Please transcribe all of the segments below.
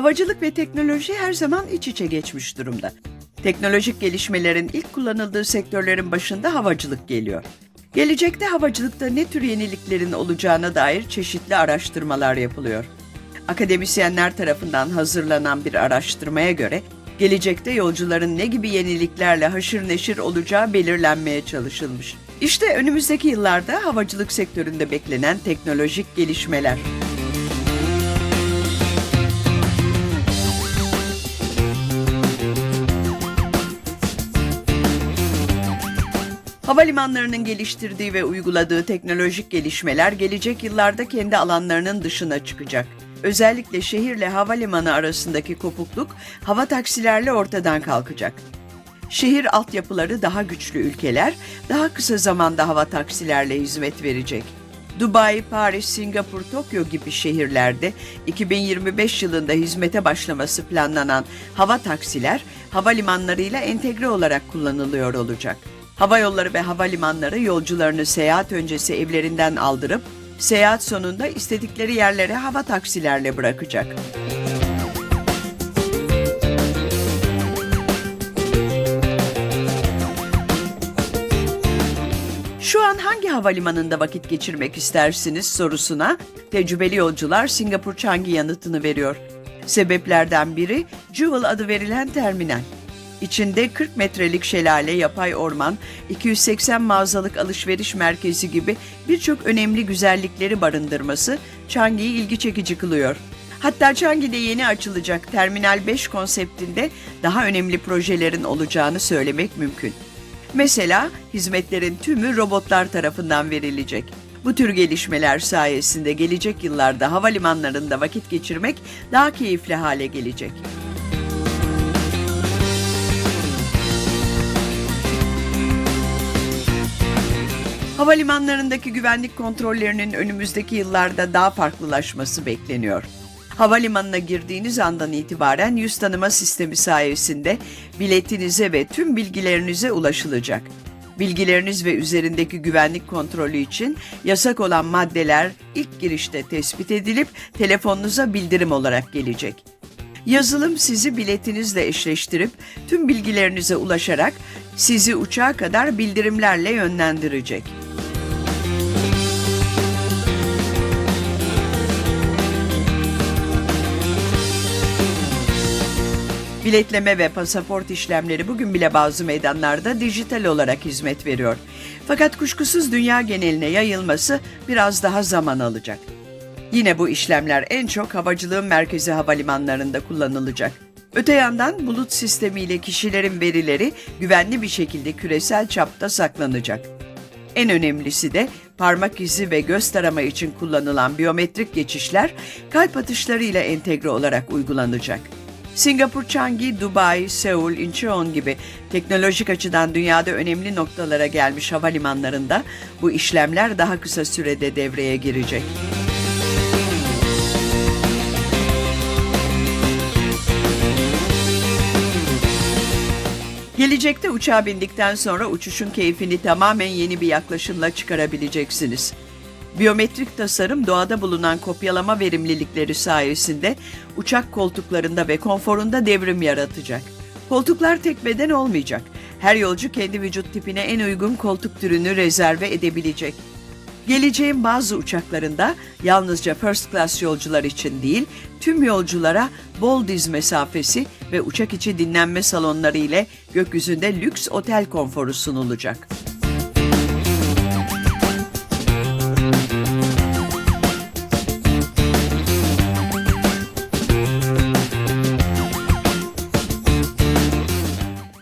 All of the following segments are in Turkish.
Havacılık ve teknoloji her zaman iç içe geçmiş durumda. Teknolojik gelişmelerin ilk kullanıldığı sektörlerin başında havacılık geliyor. Gelecekte havacılıkta ne tür yeniliklerin olacağına dair çeşitli araştırmalar yapılıyor. Akademisyenler tarafından hazırlanan bir araştırmaya göre gelecekte yolcuların ne gibi yeniliklerle haşır neşir olacağı belirlenmeye çalışılmış. İşte önümüzdeki yıllarda havacılık sektöründe beklenen teknolojik gelişmeler. Havalimanlarının geliştirdiği ve uyguladığı teknolojik gelişmeler gelecek yıllarda kendi alanlarının dışına çıkacak. Özellikle şehirle havalimanı arasındaki kopukluk hava taksilerle ortadan kalkacak. Şehir altyapıları daha güçlü ülkeler daha kısa zamanda hava taksilerle hizmet verecek. Dubai, Paris, Singapur, Tokyo gibi şehirlerde 2025 yılında hizmete başlaması planlanan hava taksiler havalimanlarıyla entegre olarak kullanılıyor olacak. Hava yolları ve havalimanları yolcularını seyahat öncesi evlerinden aldırıp seyahat sonunda istedikleri yerlere hava taksilerle bırakacak. Şu an hangi havalimanında vakit geçirmek istersiniz sorusuna tecrübeli yolcular Singapur Changi yanıtını veriyor. Sebeplerden biri Jewel adı verilen terminal. İçinde 40 metrelik şelale, yapay orman, 280 mağazalık alışveriş merkezi gibi birçok önemli güzellikleri barındırması Changi'yi ilgi çekici kılıyor. Hatta Changi'de yeni açılacak Terminal 5 konseptinde daha önemli projelerin olacağını söylemek mümkün. Mesela hizmetlerin tümü robotlar tarafından verilecek. Bu tür gelişmeler sayesinde gelecek yıllarda havalimanlarında vakit geçirmek daha keyifli hale gelecek. Havalimanlarındaki güvenlik kontrollerinin önümüzdeki yıllarda daha farklılaşması bekleniyor. Havalimanına girdiğiniz andan itibaren yüz tanıma sistemi sayesinde biletinize ve tüm bilgilerinize ulaşılacak. Bilgileriniz ve üzerindeki güvenlik kontrolü için yasak olan maddeler ilk girişte tespit edilip telefonunuza bildirim olarak gelecek. Yazılım sizi biletinizle eşleştirip tüm bilgilerinize ulaşarak sizi uçağa kadar bildirimlerle yönlendirecek. Biletleme ve pasaport işlemleri bugün bile bazı meydanlarda dijital olarak hizmet veriyor. Fakat kuşkusuz dünya geneline yayılması biraz daha zaman alacak. Yine bu işlemler en çok havacılığın merkezi havalimanlarında kullanılacak. Öte yandan bulut sistemiyle kişilerin verileri güvenli bir şekilde küresel çapta saklanacak. En önemlisi de parmak izi ve göz tarama için kullanılan biyometrik geçişler kalp atışlarıyla entegre olarak uygulanacak. Singapur Changi, Dubai, Seul, Incheon gibi teknolojik açıdan dünyada önemli noktalara gelmiş havalimanlarında bu işlemler daha kısa sürede devreye girecek. Gelecekte uçağa bindikten sonra uçuşun keyfini tamamen yeni bir yaklaşımla çıkarabileceksiniz. Biyometrik tasarım doğada bulunan kopyalama verimlilikleri sayesinde uçak koltuklarında ve konforunda devrim yaratacak. Koltuklar tek beden olmayacak. Her yolcu kendi vücut tipine en uygun koltuk türünü rezerve edebilecek. Geleceğin bazı uçaklarında yalnızca first class yolcular için değil, tüm yolculara bol diz mesafesi ve uçak içi dinlenme salonları ile gökyüzünde lüks otel konforu sunulacak.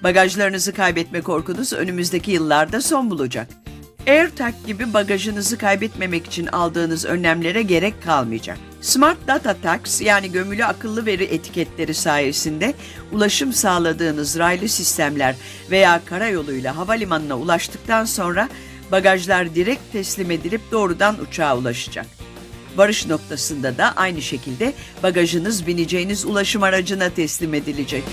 Bagajlarınızı kaybetme korkunuz önümüzdeki yıllarda son bulacak. AirTag gibi bagajınızı kaybetmemek için aldığınız önlemlere gerek kalmayacak. Smart Data Tags yani gömülü akıllı veri etiketleri sayesinde ulaşım sağladığınız raylı sistemler veya karayoluyla havalimanına ulaştıktan sonra bagajlar direkt teslim edilip doğrudan uçağa ulaşacak. Varış noktasında da aynı şekilde bagajınız bineceğiniz ulaşım aracına teslim edilecek.